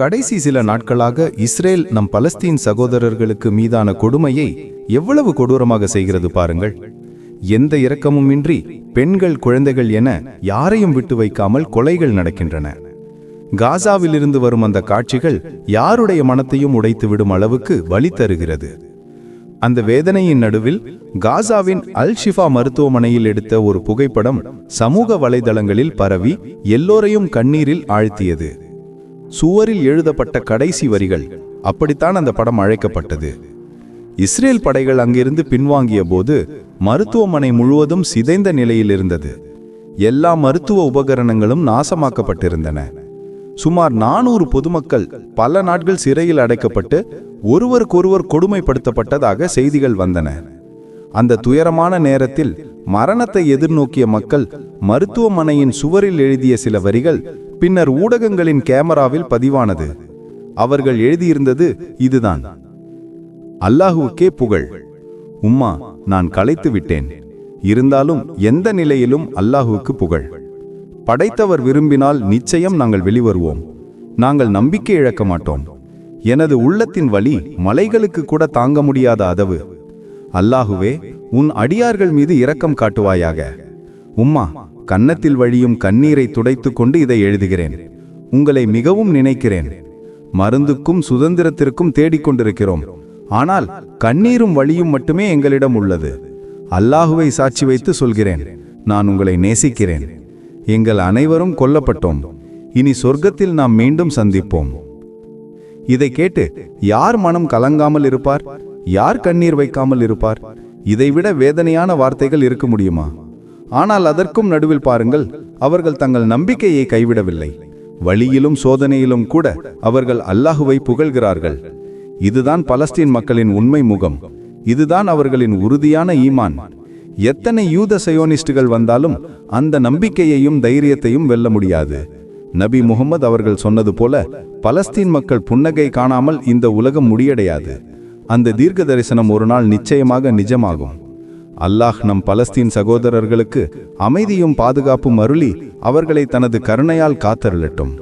கடைசி சில நாட்களாக இஸ்ரேல் நம் பலஸ்தீன் சகோதரர்களுக்கு மீதான கொடுமையை எவ்வளவு கொடூரமாக செய்கிறது பாருங்கள். எந்த இரக்கமும் இன்றி பெண்கள் குழந்தைகள் என யாரையும் விட்டு வைக்காமல் கொலைகள் நடக்கின்றன. காசாவிலிருந்து வரும் அந்த காட்சிகள் யாருடைய மனத்தையும் உடைத்து விடும் அளவுக்கு வலி தருகிறது. அந்த வேதனையின் நடுவில் காசாவின் அல் ஷிஃபா மருத்துவமனையில் எடுத்த ஒரு புகைப்படம் சமூக வலைதளங்களில் பரவி எல்லோரையும் கண்ணீரில் ஆழ்த்தியது. சுவரில் எழுதப்பட்ட கடைசி வரிகள். அப்படித்தான் அந்த படம் அழைக்கப்பட்டது. இஸ்ரேல் படைகள் அங்கிருந்து பின்வாங்கிய போது மருத்துவமனை முழுவதும் சிதைந்த நிலையில் இருந்தது. எல்லா மருத்துவ உபகரணங்களும் நாசமாக்கப்பட்டிருந்தன. சுமார் நானூறு பொதுமக்கள் பல நாட்கள் சிறையில் அடைக்கப்பட்டு ஒருவருக்கொருவர் கொடுமைப்படுத்தப்பட்டதாக செய்திகள் வந்தன. அந்த துயரமான நேரத்தில் மரணத்தை எதிர்நோக்கிய மக்கள் மருத்துவமனையின் சுவரில் எழுதிய சில வரிகள் பின்னர் ஊடகங்களின் கேமராவில் பதிவானது. அவர்கள் எழுதியிருந்தது இதுதான். அல்லாஹுவுக்கே புகழ். உம்மா நான் களைத்து விட்டேன். இருந்தாலும் எந்த நிலையிலும் அல்லாஹுவுக்கு புகழ். படைத்தவர் விரும்பினால் நிச்சயம் நாங்கள் வெளிவருவோம். நாங்கள் நம்பிக்கை இழக்க மாட்டோம். எனது உள்ளத்தின் வழி மலைகளுக்கு கூட தாங்க முடியாத அதவு. அல்லாஹுவே உன் அடியார்கள் மீது இரக்கம் காட்டுவாயாக. உம்மா கன்னத்தில் வழியும் கண்ணீரை துடைத்து கொண்டு இதை எழுதுகிறேன். உங்களை மிகவும் நினைக்கிறேன். மருந்துக்கும் சுதந்திரத்திற்கும் தேடிக்கொண்டிருக்கிறோம். ஆனால் கண்ணீரும் வழியும் மட்டுமே எங்களிடம் உள்ளது. அல்லாஹுவை சாட்சி வைத்து சொல்கிறேன் நான் உங்களை நேசிக்கிறேன். எங்கள் அனைவரும் கொல்லப்பட்டோம். இனி சொர்க்கத்தில் நாம் மீண்டும் சந்திப்போம். இதை கேட்டு யார் மனம் கலங்காமல் இருப்பார்? யார் கண்ணீர் வைக்காமல் இருப்பார்? இதைவிட வேதனையான வார்த்தைகள் இருக்க முடியுமா? ஆனால் அதற்கும் நடுவில் பாருங்கள் அவர்கள் தங்கள் நம்பிக்கையை கைவிடவில்லை. வழியிலும் சோதனையிலும் கூட அவர்கள் அல்லாஹுவை புகழ்கிறார்கள். இதுதான் பலஸ்தீன் மக்களின் உண்மை முகம். இதுதான் அவர்களின் உறுதியான ஈமான். எத்தனை யூத சயோனிஸ்டுகள் வந்தாலும் அந்த நம்பிக்கையையும் தைரியத்தையும் வெல்ல முடியாது. நபி முகமது அவர்கள் சொன்னது போல பலஸ்தீன் மக்கள் புன்னகை காணாமல் இந்த உலகம் முடியடையாது. அந்த தீர்க்க தரிசனம் ஒரு நாள் நிச்சயமாக நிஜமாகும். அல்லாஹ் நம் பலஸ்தீன் சகோதரர்களுக்கு அமைதியும் பாதுகாப்பும் அருளி அவர்களை தனது கருணையால் காத்தருளட்டும்.